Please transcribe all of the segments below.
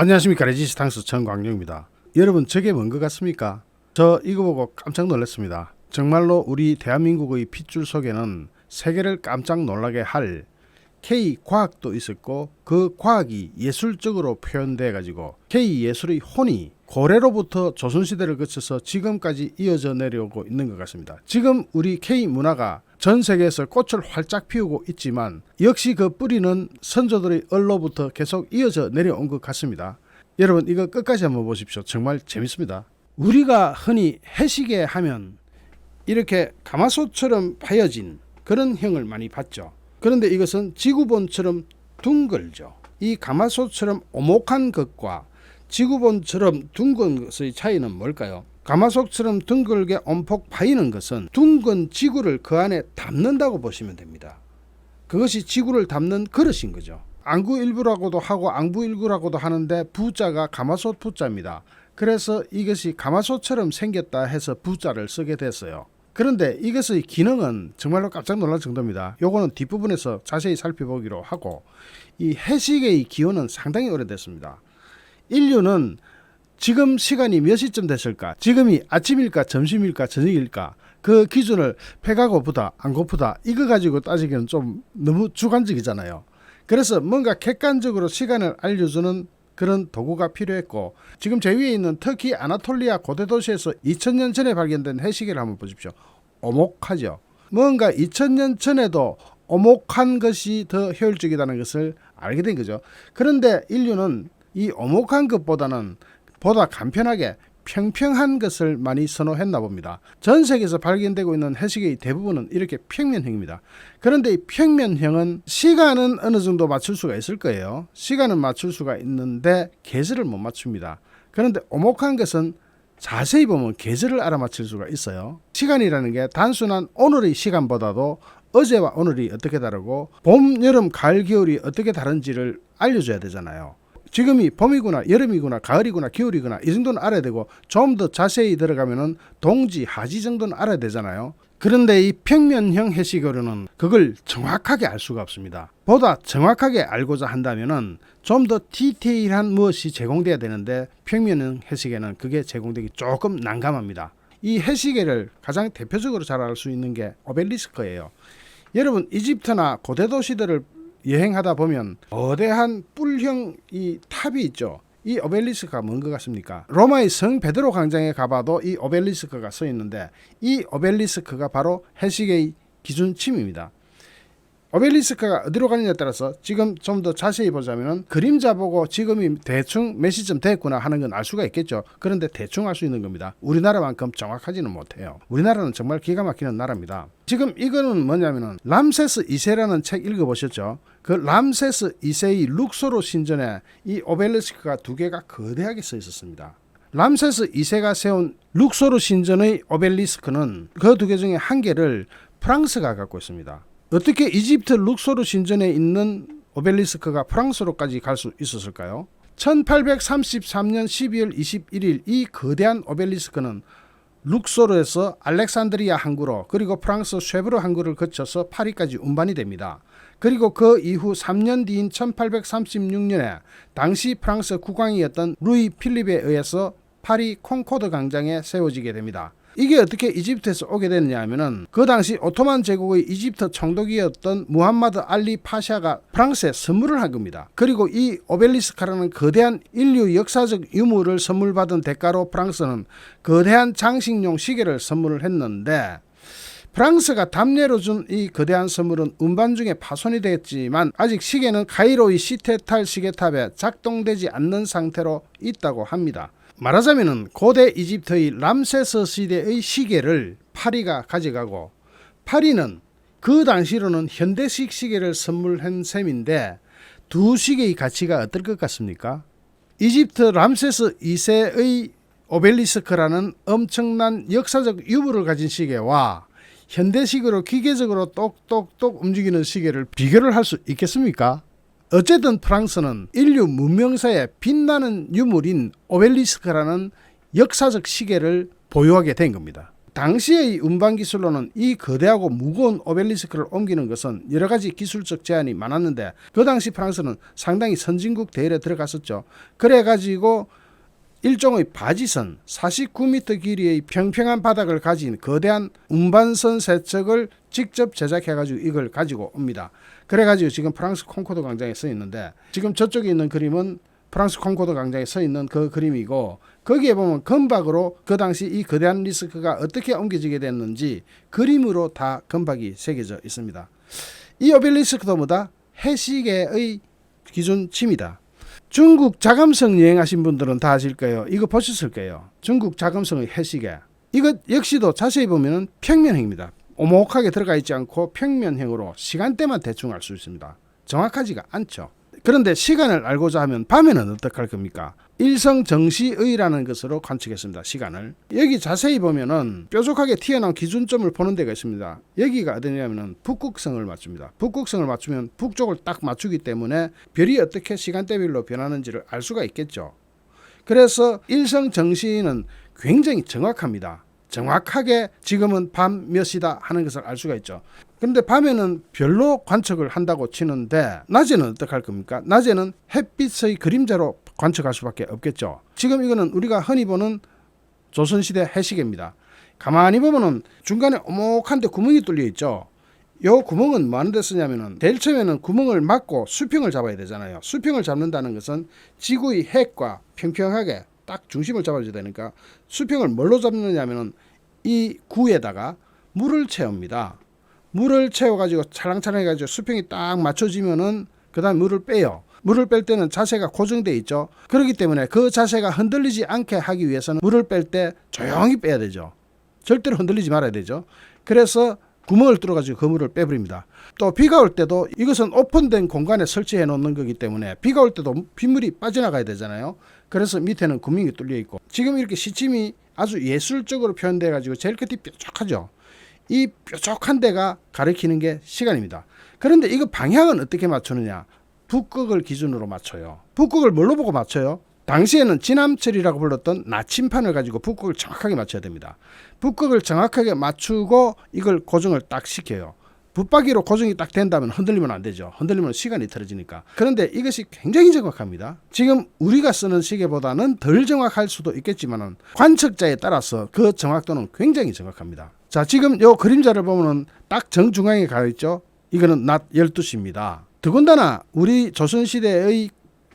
안녕하십니까 레지스탕스 정광용입니다. 여러분 저게 뭔 것 같습니까? 저 이거 보고 깜짝 놀랐습니다. 정말로 우리 대한민국의 핏줄 속에는 세계를 깜짝 놀라게 할 K 과학도 있었고 그 과학이 예술적으로 표현돼 가지고 K 예술의 혼이 고래로부터 조선시대를 거쳐서 지금까지 이어져 내려오고 있는 것 같습니다. 지금 우리 K 문화가 전 세계에서 꽃을 활짝 피우고 있지만 역시 그 뿌리는 선조들의 얼로부터 계속 이어져 내려온 것 같습니다. 여러분 이거 끝까지 한번 보십시오. 정말 재밌습니다. 우리가 흔히 해시계 하면 이렇게 가마솥처럼 파여진 그런 형을 많이 봤죠. 그런데 이것은 지구본처럼 둥글죠. 이 가마솥처럼 오목한 것과 지구본처럼 둥근 것의 차이는 뭘까요? 가마솥처럼 둥글게 온폭 파이는 것은 둥근 지구를 그 안에 담는다고 보시면 됩니다. 그것이 지구를 담는 그릇인 거죠. 안구일부라고도 하고 앙부일구라고도 하는데 부자가 가마솥 부자입니다. 그래서 이것이 가마솥처럼 생겼다 해서 부자를 쓰게 됐어요. 그런데 이것의 기능은 정말로 깜짝 놀랄 정도입니다. 요거는 뒷부분에서 자세히 살펴보기로 하고 이 해식의 기원은 상당히 오래됐습니다. 인류는 지금 시간이 몇 시쯤 됐을까? 지금이 아침일까, 점심일까, 저녁일까? 그 기준을 배가 고프다, 안 고프다 이거 가지고 따지기는 좀 너무 주관적이잖아요. 그래서 뭔가 객관적으로 시간을 알려주는 그런 도구가 필요했고 지금 제 위에 있는 터키 아나톨리아 고대 도시에서 2000년 전에 발견된 해시계를 한번 보십시오. 오목하죠. 뭔가 2000년 전에도 오목한 것이 더 효율적이라는 것을 알게 된 거죠. 그런데 인류는 이 오목한 것보다는 보다 간편하게 평평한 것을 많이 선호했나 봅니다. 전 세계에서 발견되고 있는 해시계의 대부분은 이렇게 평면형입니다. 그런데 이 평면형은 시간은 어느 정도 맞출 수가 있을 거예요. 시간은 맞출 수가 있는데 계절을 못 맞춥니다. 그런데 오목한 것은 자세히 보면 계절을 알아맞힐 수가 있어요. 시간이라는 게 단순한 오늘의 시간보다도 어제와 오늘이 어떻게 다르고 봄, 여름, 가을, 겨울이 어떻게 다른지를 알려줘야 되잖아요. 지금이 봄이구나 여름이구나 가을이구나 겨울이구나 이 정도는 알아야 되고 좀 더 자세히 들어가면은 동지 하지 정도는 알아야 되잖아요. 그런데 이 평면형 해시계로는 그걸 정확하게 알 수가 없습니다. 보다 정확하게 알고자 한다면은 좀 더 디테일한 무엇이 제공돼야 되는데 평면형 해시계는 그게 제공되기 조금 난감합니다. 이 해시계를 가장 대표적으로 잘 알 수 있는 게 오벨리스크예요. 여러분 이집트나 고대 도시들을 여행하다 보면 거대한 뿔형 이 탑이 있죠. 이 오벨리스크가 뭔 것 같습니까? 로마의 성 베드로 광장에 가봐도 이 오벨리스크가 서 있는데 이 오벨리스크가 바로 해식의 기준침입니다. 오벨리스크가 어디로 가느냐에 따라서 지금 좀 더 자세히 보자면은 그림자 보고 지금이 대충 몇 시쯤 됐구나 하는 건 알 수가 있겠죠. 그런데 대충 알 수 있는 겁니다. 우리나라만큼 정확하지는 못해요. 우리나라는 정말 기가 막히는 나라입니다. 지금 이거는 뭐냐면은 람세스 2세라는 책 읽어보셨죠? 그 람세스 2세의 룩소로 신전에 이 오벨리스크가 두 개가 거대하게 서 있었습니다. 람세스 2세가 세운 룩소르 신전의 오벨리스크는 그 두 개 중에 한 개를 프랑스가 갖고 있습니다. 어떻게 이집트 룩소르 신전에 있는 오벨리스크가 프랑스로까지 갈 수 있었을까요? 1833년 12월 21일 이 거대한 오벨리스크는 룩소르에서 알렉산드리아 항구로 그리고 프랑스 쉐브르 항구를 거쳐서 파리까지 운반이 됩니다. 그리고 그 이후 3년 뒤인 1836년에 당시 프랑스 국왕이었던 루이 필립에 의해서 파리 콩코드 광장에 세워지게 됩니다. 이게 어떻게 이집트에서 오게 됐냐 하면은 그 당시 오토만 제국의 이집트 총독이었던 무함마드 알리 파샤가 프랑스에 선물을 한 겁니다. 그리고 이 오벨리스카라는 거대한 인류 역사적 유물을 선물 받은 대가로 프랑스는 거대한 장식용 시계를 선물을 했는데 프랑스가 답례로 준 이 거대한 선물은 운반 중에 파손이 됐지만 아직 시계는 카이로의 시테탈 시계탑에 작동되지 않는 상태로 있다고 합니다. 말하자면은 고대 이집트의 람세스 시대의 시계를 파리가 가져가고 파리는 그 당시로는 현대식 시계를 선물한 셈인데 두 시계의 가치가 어떨 것 같습니까? 이집트 람세스 2세의 오벨리스크라는 엄청난 역사적 유물을 가진 시계와 현대식으로 기계적으로 똑똑똑 움직이는 시계를 비교를 할 수 있겠습니까? 어쨌든 프랑스는 인류 문명사의 빛나는 유물인 오벨리스크라는 역사적 시계를 보유하게 된 겁니다. 당시의 운반 기술로는 이 거대하고 무거운 오벨리스크를 옮기는 것은 여러 가지 기술적 제한이 많았는데 그 당시 프랑스는 상당히 선진국 대열에 들어갔었죠. 그래 가지고 일종의 바지선 49m 길이의 평평한 바닥을 가진 거대한 운반선 세척을 직접 제작해 가지고 이걸 가지고 옵니다. 그래 가지고 지금 프랑스 콩코드 광장에 써 있는데 지금 저쪽에 있는 그림은 프랑스 콩코드 광장에 서 있는 그 그림이고 거기에 보면 금박으로 그 당시 이 거대한 리스크가 어떻게 옮겨지게 됐는지 그림으로 다 금박이 새겨져 있습니다. 이 오벨리스크도 뭐다? 해시계의 기준치입니다. 중국 자금성 여행하신 분들은 다 아실 거예요. 이거 보셨을 거예요. 중국 자금성의 해시계. 이것 역시도 자세히 보면은 평면형입니다. 오목하게 들어가 있지 않고 평면형으로 시간대만 대충 알 수 있습니다. 정확하지가 않죠. 그런데 시간을 알고자 하면 밤에는 어떡할 겁니까? 일성 정시의라는 것으로 관측했습니다. 시간을. 여기 자세히 보면은 뾰족하게 튀어나온 기준점을 보는 데가 있습니다. 여기가 어디냐면은 북극성을 맞춥니다. 북극성을 맞추면 북쪽을 딱 맞추기 때문에 별이 어떻게 시간대별로 변하는지를 알 수가 있겠죠. 그래서 일성 정시는 굉장히 정확합니다. 정확하게 지금은 밤 몇 시다 하는 것을 알 수가 있죠. 그런데 밤에는 별로 관측을 한다고 치는데 낮에는 어떻게 할 겁니까? 낮에는 햇빛의 그림자로 관측할 수밖에 없겠죠. 지금 이거는 우리가 흔히 보는 조선시대 해시계입니다. 가만히 보면은 중간에 오목한데 구멍이 뚫려 있죠. 요 구멍은 뭐 하는 데 쓰냐면은 제일 처음에는 구멍을 막고 수평을 잡아야 되잖아요. 수평을 잡는다는 것은 지구의 핵과 평평하게 딱 중심을 잡아줘야 되니까 수평을 뭘로 잡느냐면은 이 구에다가 물을 채웁니다. 물을 채워가지고 찰랑찰랑 해가지고 수평이 딱 맞춰지면은 그 다음 물을 빼요. 물을 뺄 때는 자세가 고정돼 있죠. 그렇기 때문에 그 자세가 흔들리지 않게 하기 위해서는 물을 뺄 때 조용히 빼야 되죠. 절대로 흔들리지 말아야 되죠. 그래서 구멍을 뚫어가지고 그 물을 빼버립니다. 또 비가 올 때도 이것은 오픈된 공간에 설치해 놓는 거기 때문에 비가 올 때도 빗물이 빠져나가야 되잖아요. 그래서 밑에는 구멍이 뚫려 있고 지금 이렇게 시침이 아주 예술적으로 표현돼 가지고 제일 끝이 뾰족하죠. 이 뾰족한 데가 가리키는 게 시간입니다. 그런데 이거 방향은 어떻게 맞추느냐? 북극을 기준으로 맞춰요. 북극을 뭘로 보고 맞춰요? 당시에는 진암철이라고 불렀던 나침판을 가지고 북극을 정확하게 맞춰야 됩니다. 북극을 정확하게 맞추고 이걸 고정을 딱 시켜요. 붙박이로 고정이 딱 된다면 흔들리면 안 되죠. 흔들리면 시간이 틀어지니까. 그런데 이것이 굉장히 정확합니다. 지금 우리가 쓰는 시계보다는 덜 정확할 수도 있겠지만은 관측자에 따라서 그 정확도는 굉장히 정확합니다. 자, 지금 요 그림자를 보면은 딱 정중앙에 가 있죠. 이거는 낮 12시입니다. 더군다나 우리 조선시대의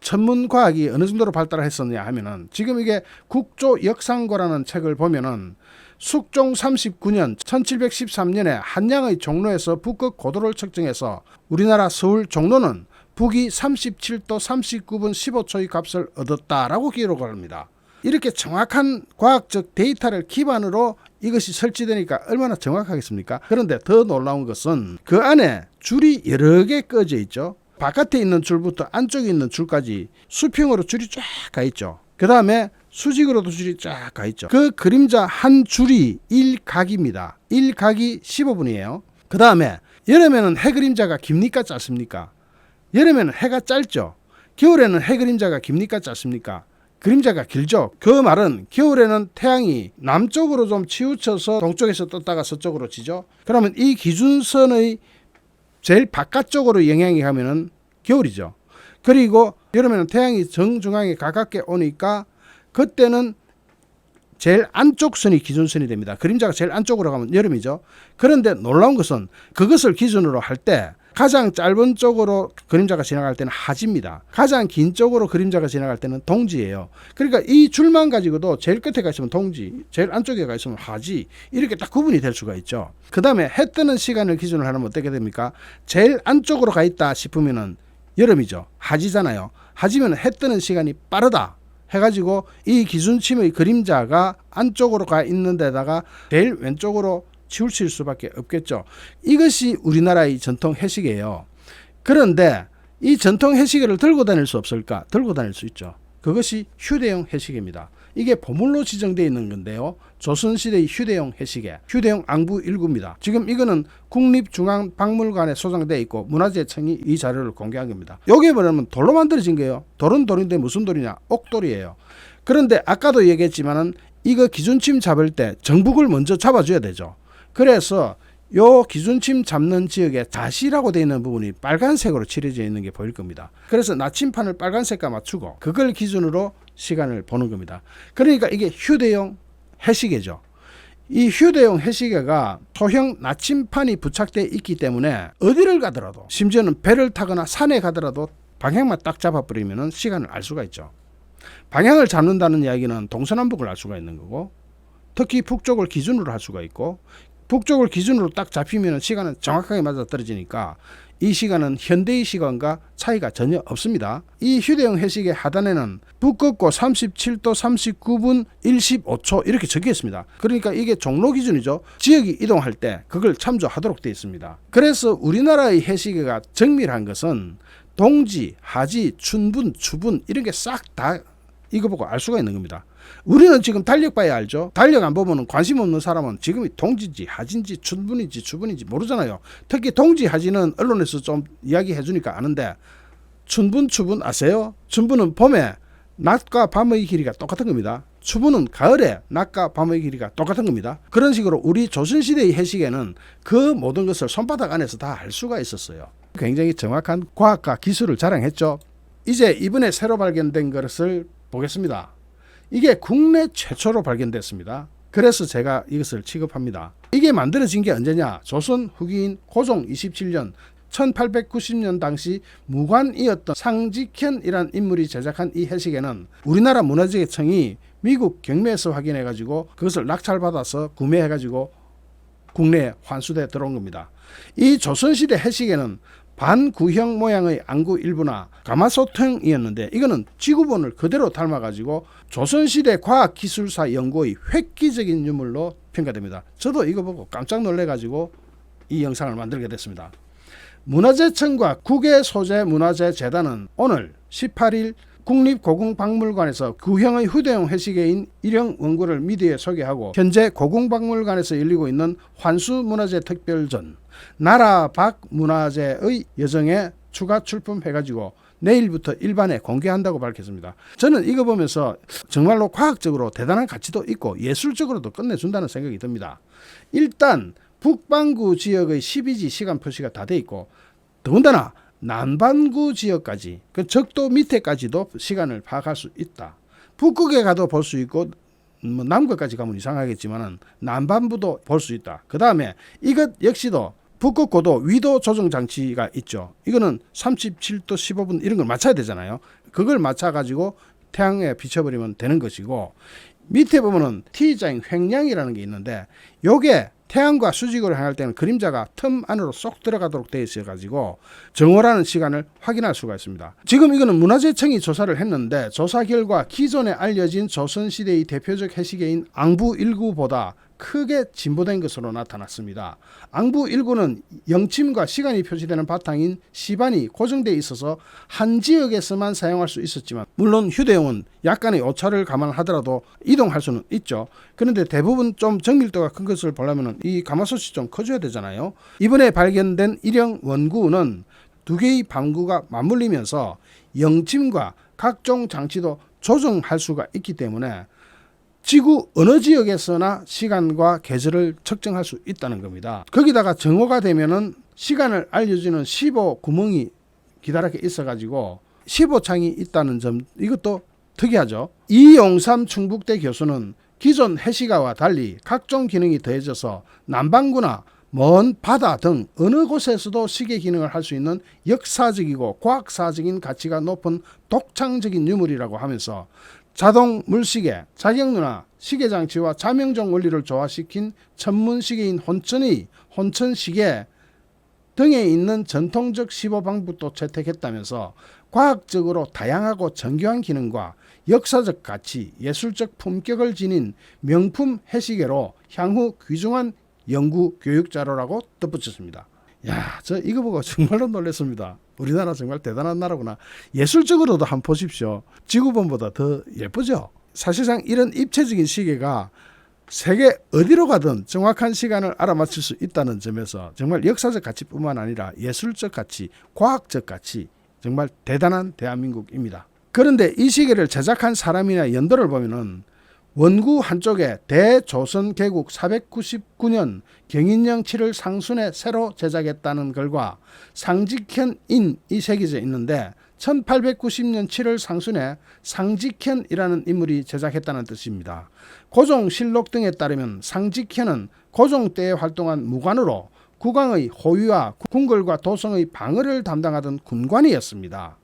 천문 과학이 어느 정도로 발달했었냐 하면은 지금 이게 국조 역상고라는 책을 보면은 숙종 39년 1713년에 한양의 종로에서 북극 고도를 측정해서 우리나라 서울 종로는 북위 37도 39분 15초의 값을 얻었다라고 기록을 합니다. 이렇게 정확한 과학적 데이터를 기반으로 이것이 설치되니까 얼마나 정확하겠습니까? 그런데 더 놀라운 것은 그 안에 줄이 여러 개 꺼져 있죠. 바깥에 있는 줄부터 안쪽에 있는 줄까지 수평으로 줄이 쫙 가 있죠. 그 다음에 수직으로도 줄이 쫙 가 있죠. 그 그림자 한 줄이 1각입니다. 1각이 15분이에요. 그 다음에 여름에는 해 그림자가 깁니까 짧습니까? 여름에는 해가 짧죠. 겨울에는 해 그림자가 깁니까 짧습니까? 그림자가 길죠. 그 말은 겨울에는 태양이 남쪽으로 좀 치우쳐서 동쪽에서 떴다가 서쪽으로 지죠. 그러면 이 기준선의 제일 바깥쪽으로 영향이 가면은 겨울이죠. 그리고 여름에는 태양이 정중앙에 가깝게 오니까 그때는 제일 안쪽 선이 기준선이 됩니다. 그림자가 제일 안쪽으로 가면 여름이죠. 그런데 놀라운 것은 그것을 기준으로 할 때 가장 짧은 쪽으로 그림자가 지나갈 때는 하지입니다. 가장 긴 쪽으로 그림자가 지나갈 때는 동지예요. 그러니까 이 줄만 가지고도 제일 끝에 가 있으면 동지, 제일 안쪽에 가 있으면 하지 이렇게 딱 구분이 될 수가 있죠. 그 다음에 해 뜨는 시간을 기준으로 하면 어떻게 됩니까? 제일 안쪽으로 가 있다 싶으면은 여름이죠. 하지잖아요. 하지면 해 뜨는 시간이 빠르다. 해가지고 이 기준침의 그림자가 안쪽으로 가 있는 데다가 제일 왼쪽으로 치우칠 수밖에 없겠죠. 이것이 우리나라의 전통 해시계예요. 그런데 이 전통 해시계를 들고 다닐 수 없을까? 들고 다닐 수 있죠. 그것이 휴대용 해시계입니다. 이게 보물로 지정되어 있는 건데요. 조선시대의 휴대용 해시계, 휴대용 앙부 일구입니다. 지금 이거는 국립중앙박물관에 소장되어 있고 문화재청이 이 자료를 공개한 겁니다. 여기에 보면 돌로 만들어진 거예요. 돌은 돌인데 무슨 돌이냐? 옥돌이에요. 그런데 아까도 얘기했지만은 이거 기준침 잡을 때 정북을 먼저 잡아줘야 되죠. 그래서 요 기준침 잡는 지역에 자시라고 되어 있는 부분이 빨간색으로 칠해져 있는 게 보일 겁니다. 그래서 나침판을 빨간색과 맞추고 그걸 기준으로 시간을 보는 겁니다. 그러니까 이게 휴대용 해시계죠. 이 휴대용 해시계가 소형 나침판이 부착되어 있기 때문에 어디를 가더라도 심지어는 배를 타거나 산에 가더라도 방향만 딱 잡아버리면 시간을 알 수가 있죠. 방향을 잡는다는 이야기는 동서남북을 알 수가 있는 거고 특히 북쪽을 기준으로 할 수가 있고 북쪽을 기준으로 딱 잡히면 시간은 정확하게 맞아 떨어지니까 이 시간은 현대의 시간과 차이가 전혀 없습니다. 이 휴대용 해시계 하단에는 북극고 37도 39분 15초 이렇게 적혀 있습니다. 그러니까 이게 종로 기준이죠. 지역이 이동할 때 그걸 참조하도록 되어 있습니다. 그래서 우리나라의 해시계가 정밀한 것은 동지, 하지, 춘분, 추분 이런 게 싹 다 이거 보고 알 수가 있는 겁니다. 우리는 지금 달력 봐야 알죠. 달력 안 보면 관심 없는 사람은 지금이 동지인지 하진지 춘분인지 주분인지 모르잖아요. 특히 동지 하지는 언론에서 좀 이야기해 주니까 아는데 춘분 추분 아세요? 춘분은 봄에 낮과 밤의 길이가 똑같은 겁니다. 추분은 가을에 낮과 밤의 길이가 똑같은 겁니다. 그런 식으로 우리 조선시대의 해시계는 그 모든 것을 손바닥 안에서 다 알 수가 있었어요. 굉장히 정확한 과학과 기술을 자랑했죠. 이제 이번에 새로 발견된 것을 보겠습니다. 이게 국내 최초로 발견됐습니다. 그래서 제가 이것을 취급합니다. 이게 만들어진 게 언제냐? 조선 후기인 고종 27년 1890년 당시 무관이었던 상직현이란 인물이 제작한 이 해시계는 우리나라 문화재청이 미국 경매에서 확인해 가지고 그것을 낙찰받아서 구매해 가지고 국내에 환수돼 들어온 겁니다. 이 조선시대 해시계는 반구형 모양의 안구 일부나 가마솥형이었는데 이거는 지구본을 그대로 닮아가지고 조선시대 과학기술사 연구의 획기적인 유물로 평가됩니다. 저도 이거 보고 깜짝 놀래가지고 이 영상을 만들게 됐습니다. 문화재청과 국외소재문화재재단은 오늘 18일 국립고궁박물관에서 구형의 휴대용 해시계인 일형 원고를 미디어에 소개하고 현재 고궁박물관에서 열리고 있는 환수문화재 특별전 나라 박문화재의 여정에 추가 출품해가지고 내일부터 일반에 공개한다고 밝혔습니다. 저는 이거 보면서 정말로 과학적으로 대단한 가치도 있고 예술적으로도 끝내준다는 생각이 듭니다. 일단 북반구 지역의 12지 시간 표시가 다 돼 있고 더군다나 남반구 지역까지 그 적도 밑에까지도 시간을 파악할 수 있다. 북극에 가도 볼 수 있고 뭐 남극까지 가면 이상하겠지만은 남반부도 볼 수 있다. 그 다음에 이것 역시도 북극 고도 위도 조정 장치가 있죠. 이거는 37도 15분 이런 걸 맞춰야 되잖아요. 그걸 맞춰 가지고 태양에 비춰버리면 되는 것이고 밑에 보면은 T자인 횡량이라는 게 있는데 요게 태양과 수직으로 향할 때는 그림자가 틈 안으로 쏙 들어가도록 되어 있어 가지고 정오라는 시간을 확인할 수가 있습니다. 지금 이거는 문화재청이 조사를 했는데 조사 결과 기존에 알려진 조선시대의 대표적 해시계인 앙부 1구보다 크게 진보된 것으로 나타났습니다. 앙부 1구는 영침과 시간이 표시되는 바탕인 시반이 고정되어 있어서 한 지역에서만 사용할 수 있었지만 물론 휴대용은 약간의 오차를 감안하더라도 이동할 수는 있죠. 그런데 대부분 좀 정밀도가 큰 것을 보려면 이 가마솥이 좀 커져야 되잖아요. 이번에 발견된 일형 원구는 두 개의 방구가 맞물리면서 영침과 각종 장치도 조정할 수가 있기 때문에 지구 어느 지역에서나 시간과 계절을 측정할 수 있다는 겁니다. 거기다가 정오가 되면은 시간을 알려주는 15 구멍이 기다랗게 있어가지고 15창이 있다는 점 이것도 특이하죠. 이용삼 충북대 교수는 기존 해시가와 달리 각종 기능이 더해져서 남반구나 먼 바다 등 어느 곳에서도 시계 기능을 할 수 있는 역사적이고 과학사적인 가치가 높은 독창적인 유물이라고 하면서 자동 물시계, 자격누나 시계 장치와 자명종 원리를 조화시킨 천문 시계인 혼천의 혼천 시계 등에 있는 전통적 15방법도 채택했다면서 과학적으로 다양하고 정교한 기능과 역사적 가치, 예술적 품격을 지닌 명품 해시계로 향후 귀중한 연구 교육 자료라고 덧붙였습니다. 야, 저 이거 보고 정말로 놀랐습니다. 우리나라 정말 대단한 나라구나. 예술적으로도 한번 보십시오. 지구본보다 더 예쁘죠? 사실상 이런 입체적인 시계가 세계 어디로 가든 정확한 시간을 알아맞힐 수 있다는 점에서 정말 역사적 가치뿐만 아니라 예술적 가치, 과학적 가치 정말 대단한 대한민국입니다. 그런데 이 시계를 제작한 사람이나 연도를 보면은 원구 한쪽에 대조선 개국 499년 경인령 7을 상순에 새로 제작했다는 글과 상직현인 이 새겨져 있는데 1890년 7월 상순에 상직현이라는 인물이 제작했다는 뜻입니다. 고종실록 등에 따르면 상직현은 고종 때에 활동한 무관으로 국왕의 호위와 궁궐과 도성의 방어를 담당하던 군관이었습니다.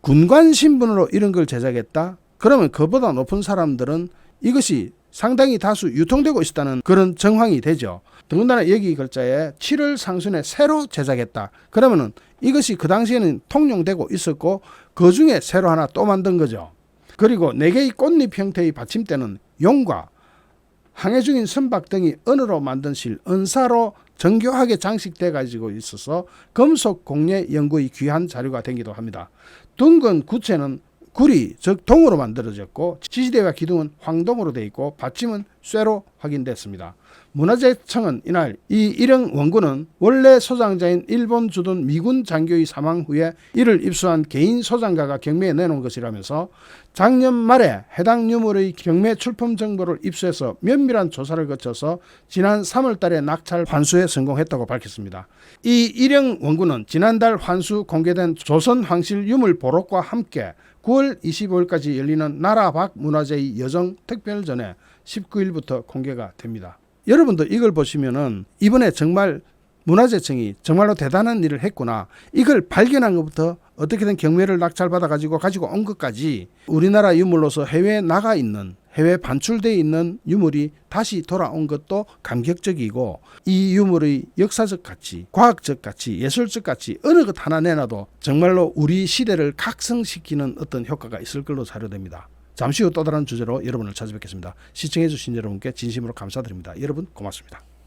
군관 신분으로 이런 걸 제작했다? 그러면 그보다 높은 사람들은 이것이 상당히 다수 유통되고 있었다는 그런 정황이 되죠. 더군다나 여기 글자에 7월 상순에 새로 제작했다. 그러면은 이것이 그 당시에는 통용되고 있었고 그 중에 새로 하나 또 만든 거죠. 그리고 네 개의 꽃잎 형태의 받침대는 용과 항해 중인 선박 등이 은으로 만든 실, 은사로 정교하게 장식돼 가지고 있어서 금속 공예 연구의 귀한 자료가 되기도 합니다. 둥근 구체는 구리 즉 동으로 만들어졌고 지지대와 기둥은 황동으로 되어 있고 받침은 쇠로 확인됐습니다. 문화재청은 이날 이 일형 원군은 원래 소장자인 일본 주둔 미군 장교의 사망 후에 이를 입수한 개인 소장가가 경매에 내놓은 것이라면서 작년 말에 해당 유물의 경매 출품 정보를 입수해서 면밀한 조사를 거쳐서 지난 3월 달에 낙찰 환수에 성공했다고 밝혔습니다. 이 일형 원군은 지난달 환수 공개된 조선 황실 유물 보록과 함께 9월 25일까지 열리는 나라 밖 문화재의 여정 특별전에 19일부터 공개가 됩니다. 여러분도 이걸 보시면은 이번에 정말 문화재청이 정말로 대단한 일을 했구나. 이걸 발견한 것부터 어떻게든 경매를 낙찰받아 가지고 가지고 온 것까지 우리나라 유물로서 해외에 나가 있는 해외 반출돼 있는 유물이 다시 돌아온 것도 감격적이고 이 유물의 역사적 가치, 과학적 가치, 예술적 가치 어느 것 하나 내놔도 정말로 우리 시대를 각성시키는 어떤 효과가 있을 걸로 자료됩니다. 잠시 후 또 다른 주제로 여러분을 찾아뵙겠습니다. 시청해주신 여러분께 진심으로 감사드립니다. 여러분 고맙습니다.